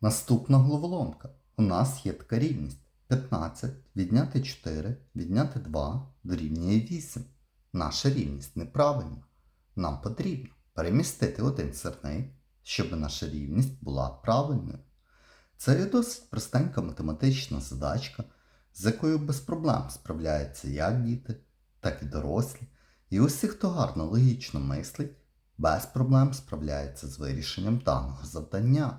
Наступна головоломка. У нас є така рівність. 15 відняти 4 відняти 2 дорівнює 8. Наша рівність неправильна. Нам потрібно перемістити один сирник, щоб наша рівність була правильною. Це є досить простенька математична задачка, з якою без проблем справляються як діти, так і дорослі. І усі, хто гарно логічно мислить, без проблем справляється з вирішенням даного завдання.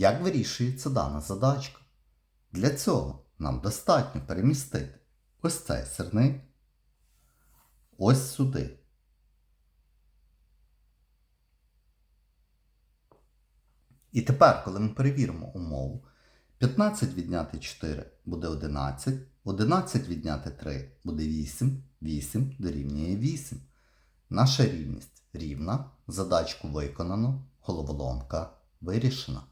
Як вирішується дана задачка? Для цього нам достатньо перемістити ось цей сирник ось сюди. І тепер, коли ми перевіримо умову, 15 відняти 4 буде 11, 11 відняти 3 буде 8, 8 дорівнює 8. Наша рівність рівна, задачку виконано, головоломка вирішена.